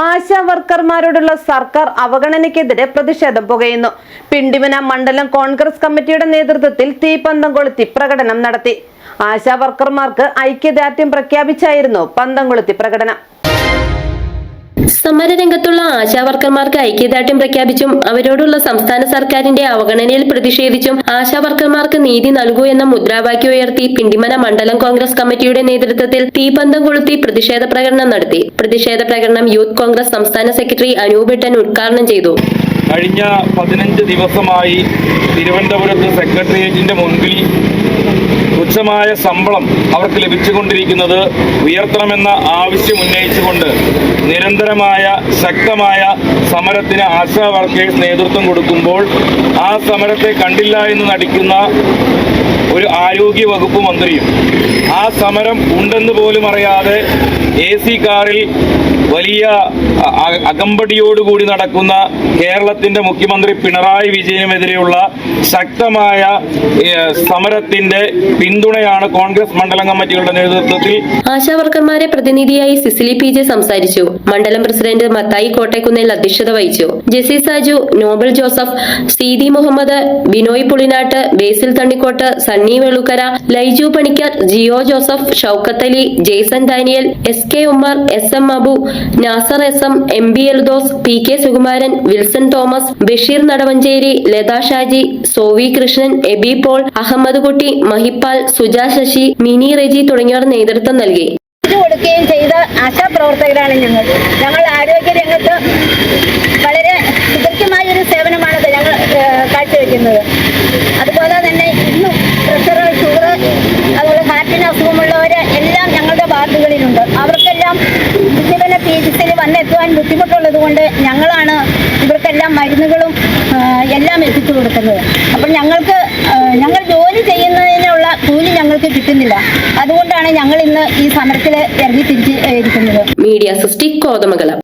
ആശാ വർക്കർമാരോടുള്ള സർക്കാർ അവഗണനയ്ക്കെതിരെ പ്രതിഷേധം പുകയുന്നു. പിണ്ടിമന മണ്ഡലം കോൺഗ്രസ് കമ്മിറ്റിയുടെ നേതൃത്വത്തിൽ തീപ്പന്തം കൊളുത്തി പ്രകടനം നടത്തി. ആശാ വർക്കർമാർക്ക് ഐക്യദാർഢ്യം പ്രഖ്യാപിച്ചായിരുന്നു പന്തം കൊളുത്തി പ്രകടനം. സമരരംഗത്തുള്ള ആശാവർക്കർമാർക്ക് ഐക്യദാർഢ്യം പ്രഖ്യാപിച്ചും അവരോടുള്ള സംസ്ഥാന സർക്കാരിന്റെ അവഗണനയിൽ പ്രതിഷേധിച്ചും ആശാവർക്കർമാർക്ക് നീതി നൽകൂ എന്ന മുദ്രാവാക്യം ഉയർത്തി പിണ്ടിമന മണ്ഡലം കോൺഗ്രസ് കമ്മിറ്റിയുടെ നേതൃത്വത്തിൽ തീപന്തം കൊളുത്തി പ്രതിഷേധ പ്രകടനം നടത്തി. പ്രതിഷേധ പ്രകടനം യൂത്ത് കോൺഗ്രസ് സംസ്ഥാന സെക്രട്ടറി അനൂപേട്ടൻ ഉദ്ഘാടനം ചെയ്തു. കഴിഞ്ഞ പതിനഞ്ച് ദിവസമായി തിരുവനന്തപുരത്ത് സെക്രട്ടേറിയറ്റിന്റെ മുൻപിൽ തുച്ഛമായ ശമ്പളം അവർക്ക് ലഭിച്ചുകൊണ്ടിരിക്കുന്നത് ഉയർത്തണമെന്ന ആവശ്യം ഉന്നയിച്ചുകൊണ്ട് നിരന്തരമായ ശക്തമായ സമരത്തിന് ആശാ വർക്കേഴ്സ് നേതൃത്വം കൊടുക്കുമ്പോൾ ആ സമരത്തെ കണ്ടില്ല എന്ന് നടിക്കുന്ന ഒരു ആരോഗ്യ വകുപ്പ് മന്ത്രിയും ആ സമരം ഉണ്ടെന്ന് പോലും അറിയാതെ എ സി കാറിൽ വലിയ അകമ്പടിയോടുകൂടി നടക്കുന്ന കേരളത്തിന്റെ മുഖ്യമന്ത്രി പിണറായി വിജയനുമെതിരെയുള്ള ശക്തമായ സമരത്തിന്റെ പിന്തുണയാണ് കോൺഗ്രസ് മണ്ഡലം കമ്മിറ്റികളുടെ നേതൃത്വത്തിൽ ആശാവർക്കർമാരെ പ്രതിനിധിയായി സിസിലി പി ജെ സംസാരിച്ചു. മണ്ഡലം പ്രസിഡന്റ് മത്തായി കോട്ടയ്ക്കുന്നേൽ അധ്യക്ഷത വഹിച്ചു. Jessy Saju Nobel Joseph Seethi Muhammad Binoy Pulinattu Basil Thannikottu Sunny Velukkara Laiju Panicker Jio Joseph Shoukathali Jaison Daniel S K Ummer S M Abu Nasar S M M B Eldhose P K Sukumaran Wilson Thomas Basheer Nadavanchery Latha Shaji Sovi Krishnan Aby Paul Ahammed Kutty Mahippal Suja Sasi Mini Reji തുടങ്ങിയവർ നേതൃത്വം നൽകി. കൊടുക്കുകയും ചെയ്ത ആശാപ്രവർത്തകരാണ് ഞങ്ങൾ. ഞങ്ങൾ ആരോഗ്യ രംഗത്ത് വളരെ കൃത്യമായ ഒരു സേവനമാണ് ഞങ്ങൾ കാഴ്ചവെക്കുന്നത്. അതുപോലെ തന്നെ ഇന്നും പ്രഷർ ഷുഗർ അതുപോലെ ഹാർട്ടിന് അസുഖമുള്ളവർ എല്ലാം ഞങ്ങളുടെ വാർഡുകളിലുണ്ട്. ബുദ്ധിമുട്ടുള്ളത് കൊണ്ട് ഞങ്ങളാണ് ഇവർക്കെല്ലാം മരുന്നുകളും എല്ലാം എത്തിച്ചു കൊടുക്കുന്നത്. അപ്പോൾ ഞങ്ങൾക്ക് ഞങ്ങൾ ജോലി ചെയ്യുന്നതിനുള്ള കൂലി ഞങ്ങൾക്ക് കിട്ടുന്നില്ല. അതുകൊണ്ടാണ് ഞങ്ങൾ ഇന്ന് ഈ സമരത്തിൽ ഇറങ്ങി തിരിച്ച് ഇരിക്കുന്നത്. മീഡിയ സൃഷ്ടി കോതമംഗലം.